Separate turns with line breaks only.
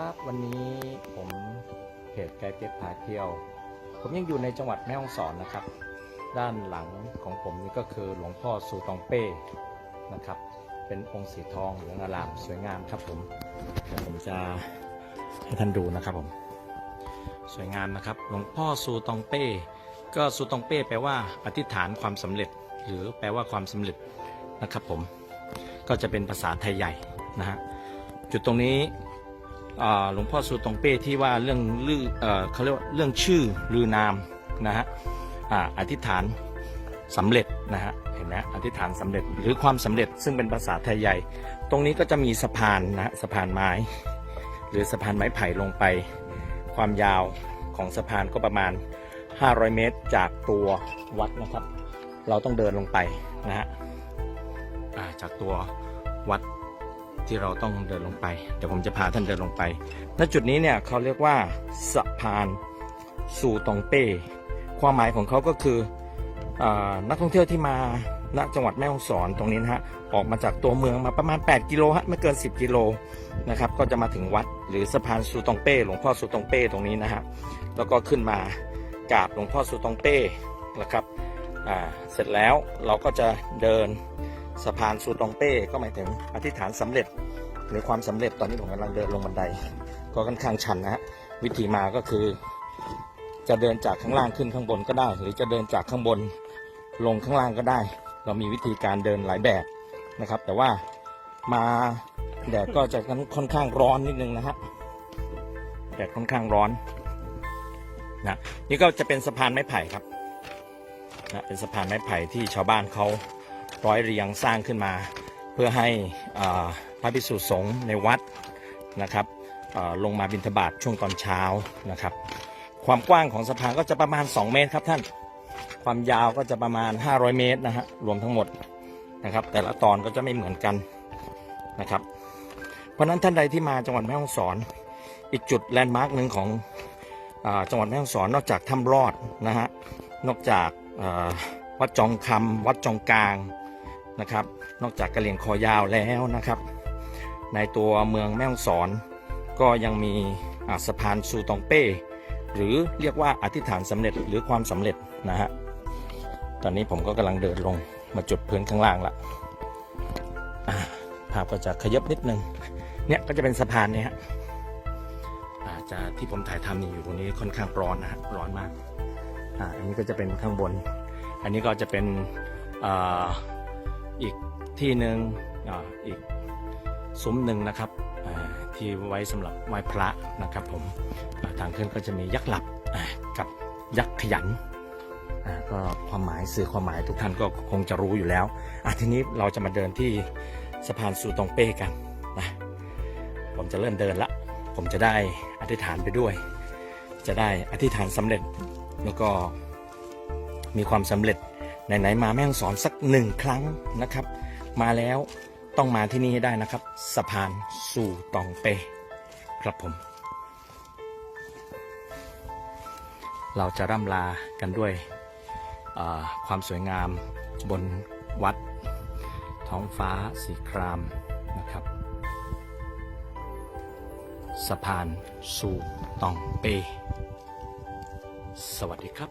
ครับวันนี้ผมเพจไกด์เจ็ดพาเที่ยว ผมยังอยู่ในจังหวัดแม่ฮ่องสอนนะครับ ด้านหลังของผมนี่ก็คือหลวงพ่อสูตองเป้นะครับ เป็นองค์สีทองเหลืองอลามสวยงามครับผมเดี๋ยวผมจะให้ท่านดูนะครับผม สวยงามนะครับ หลวงพ่อสูตองเป้ ก็สูตองเป้แปลว่าอธิษฐานความสำเร็จ หรือแปลว่าความสำเร็จนะครับผมก็จะเป็นภาษาไทยใหญ่นะฮะจุดตรงนี้ หลวงพ่อสูตงเป้ที่ว่าเรื่องลือเออเขาเรียกว่าเรื่องชื่อลือนามนะฮะอธิษฐานสำเร็จนะฮะเห็นไหมอธิษฐานสำเร็จหรือความสำเร็จซึ่งเป็นภาษาไทยใหญ่ ตรงนี้ก็จะมีสะพานนะฮะสะพานไม้ หรือสะพานไม้ไผ่ลงไป ความยาวของสะพานก็ประมาณ 500 เมตรจากตัววัดนะครับ เราต้องเดินลงไปนะฮะจากตัววัด ที่เราต้องเดินลงไป เดี๋ยวผมจะพาท่านเดินลงไป ณ จุดนี้เนี่ยเขาเรียกว่าสะพานสู่ตองเป้ ความหมายของเขาก็คืออนักท่องเที่ยวที่มาณจังหวัดแม่ฮ่องสอนตรงนี้นะฮะ ออกมาจากตัวเมืองมาประมาณ 8 กิโลฮะไม่เกิน 10 กิโลนะครับ ก็จะมาถึงวัดหรือสะพานสู่ตองเป้ หลวงพ่อสู่ตองเป้ตรงนี้นะฮะ แล้วก็ขึ้นมากราบหลวงพ่อสู่ตองเป้นะครับ อ่า เสร็จแล้วเราก็จะเดิน สะพานสูตองเป้ก็หมายถึงอธิษฐานสำเร็จหรือความสำเร็จตอนนี้ผมกำลังเดินลงบันได ก็ค่อนข้างชันนะฮะวิธีมาก็คือ จะเดินจากข้างล่างขึ้นข้างบนก็ได้ หรือจะเดินจากข้างบนลงข้างล่างก็ได้ เรามีวิธีการเดินหลายแบบนะครับ แต่ว่ามาแดดก็จะค่อนข้างร้อนนิดนึงนะฮะแดดค่อนข้างร้อนนะนี่ก็จะเป็นสะพานไม้ไผ่ครับนะเป็นสะพานไม้ไผ่ที่ชาวบ้านเขา ร้อยเรียงสร้างขึ้นมา เพื่อให้พระภิกษุสงฆ์ในวัดนะครับลงมาบิณฑบาตช่วงตอนเช้านะครับ ความกว้างของสะพานก็จะประมาณ 2 เมตรครับท่าน ความยาวก็จะประมาณ 500 เมตรนะฮะรวมทั้งหมดนะครับ แต่ละตอนก็จะไม่เหมือนกันนะครับ เพราะนั้นท่านใดที่มาจังหวัดแม่ฮ่องสอน อีกจุดแลนด์มาร์กหนึ่งของอจังหวัดแม่ฮ่องสอนนอกจากถ้ำรอดนะฮะนอกจากวัดจองคำวัดจองกลาง นะครับ นอกจากกระเหลี่ยงคอยาวแล้วนะครับ ในตัวเมืองแม่ฮ่องสอน ก็ยังมีสะพานซูตองเป้ หรือเรียกว่าอธิษฐานสำเร็จหรือความสำเร็จนะฮะตอนนี้ผมก็กำลังเดินลงมาจุดพื้นข้างล่างละภาพก็จะขยับนิดนึงเนี่ยก็จะเป็นสะพานเนี่ยฮะอาจจะที่ผมถ่ายทำนี่อยู่ตรงนี้ค่อนข้างร้อนนะฮะร้อนมากอ่าอันนี้ก็จะเป็นข้างบน อันนี้ก็จะเป็นอา อีกที่หนึ่งออีกซุ้มหนึ่งนะครับที่ไว้สำหรับไหว้พระนะครับผมทางขึ้นก็จะมียักษ์หลับกับยักษ์ขยันก็ความหมายสื่อความหมายทุกท่านก็คงจะรู้อยู่แล้วอะทีนี้เราจะมาเดินที่สะพานสูตองเป้กันนะผมจะเริ่มเดินละ ผมจะได้อธิษฐานไปด้วย จะได้อธิษฐานสำเร็จแล้วก็มีความสำเร็จ ไหนๆมาแม่งสอนสักหนึ่งครั้งนะครับ มาแล้วต้องมาที่นี่ให้ได้นะครับ สะพานสู่ตองเป ครับผม เราจะร่ำลากันด้วยความสวยงามบนวัด ท้องฟ้าสีครามนะครับ สะพานสู่ตองเป สวัสดีครับ